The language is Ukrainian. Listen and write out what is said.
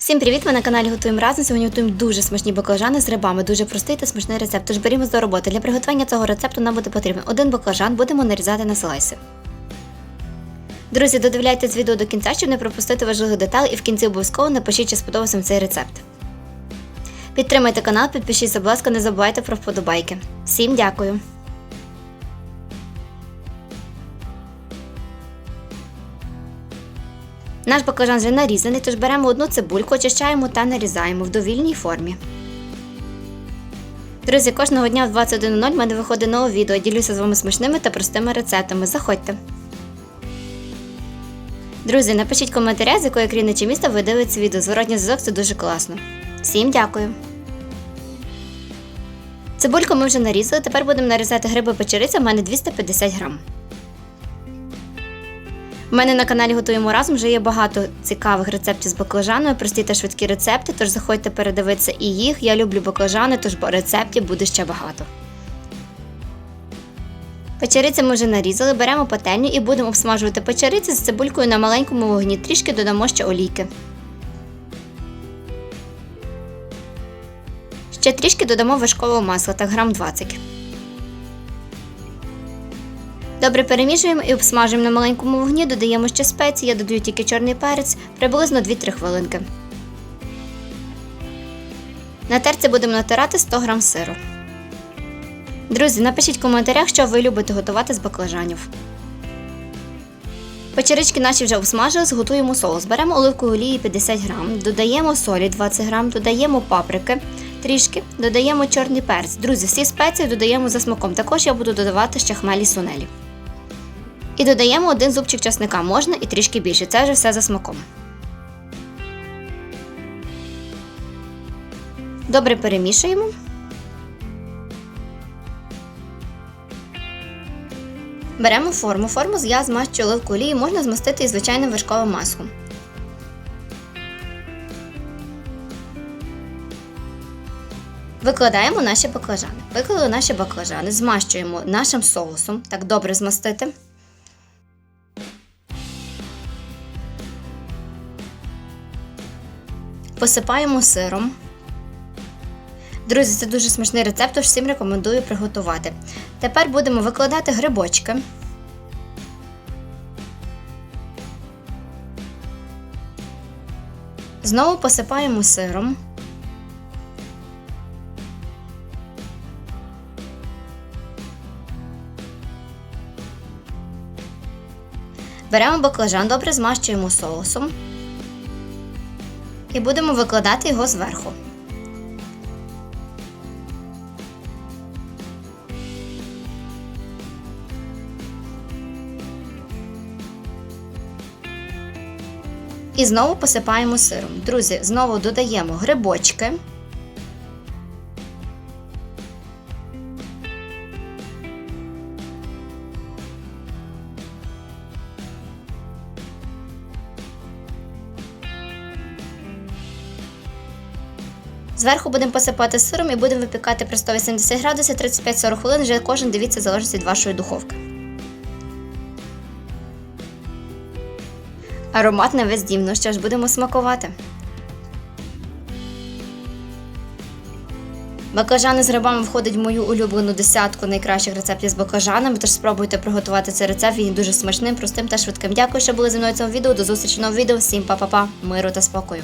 Всім привіт! Ми на каналі Готуємо разом. Сьогодні готуємо дуже смачні баклажани з грибами. Дуже простий та смачний рецепт. Тож берімось до роботи. Для приготування цього рецепту нам буде потрібен один баклажан, будемо нарізати на слайси. Друзі, додивляйтесь відео до кінця, щоб не пропустити важливих деталей і в кінці обов'язково напишіть, чи сподобався цей рецепт. Підтримайте канал, підпишіться, будь ласка, не забувайте про вподобайки. Всім дякую! Наш баклажан вже нарізаний, тож беремо одну цибульку, очищаємо та нарізаємо в довільній формі. Друзі, кожного дня в 21.00 в мене виходить нове відео. Ділюся з вами смачними та простими рецептами. Заходьте. Друзі, напишіть коментаря, з якої країни чи міста ви дивитесь відео. Зворотній зв'язок це дуже класно. Всім дякую! Цибульку ми вже нарізали, тепер будемо нарізати гриби печериця, в мене 250 грам. У мене на каналі Готуємо разом вже є багато цікавих рецептів з баклажаною, прості та швидкі рецепти, тож заходьте передивитися і їх. Я люблю баклажани, тож рецептів буде ще багато. Печериці ми вже нарізали, беремо пательню і будемо обсмажувати печериці з цибулькою на маленькому вогні, трішки додамо ще олійки. Ще трішки додамо вершкового масла, так грам 20. Добре перемішуємо і обсмажуємо на маленькому вогні, додаємо ще спеції, я додаю тільки чорний перець, приблизно 2-3 хвилинки. На терці будемо натирати 100 г сиру. Друзі, напишіть в коментарях, що ви любите готувати з баклажанів. Печерички наші вже обсмажились, готуємо соус. Беремо оливкову олії 50 г, додаємо солі 20 г, додаємо паприки трішки, додаємо чорний перець. Друзі, всі спеції додаємо за смаком. Також я буду додавати ще хмелі сунелі. І додаємо один зубчик часника, можна і трішки більше. Це вже все за смаком. Добре перемішуємо. Беремо форму. Форму я змащую оливкою олії, можна змастити і звичайним вершковим маслом. Викладаємо наші баклажани. Виклали наші баклажани, змащуємо нашим соусом, так добре змастити. Посипаємо сиром. Друзі, це дуже смачний рецепт, тож всім рекомендую приготувати. Тепер будемо викладати грибочки. Знову посипаємо сиром. Беремо баклажан, добре змащуємо соусом і будемо викладати його зверху. І знову посипаємо сиром. Друзі, знову додаємо грибочки. Зверху будемо посипати сиром і будемо випікати при 180 градусів 35-40 хвилин, вже кожен дивіться залежить від вашої духовки. Аромат на весь дім, ну що ж, будемо смакувати. Баклажани з грибами входить в мою улюблену десятку найкращих рецептів з баклажанами, тож спробуйте приготувати цей рецепт, він дуже смачним, простим та швидким. Дякую, що були зі мною в цьому відео. До зустрічі в новому відео. Всім па-па-па, миру та спокою.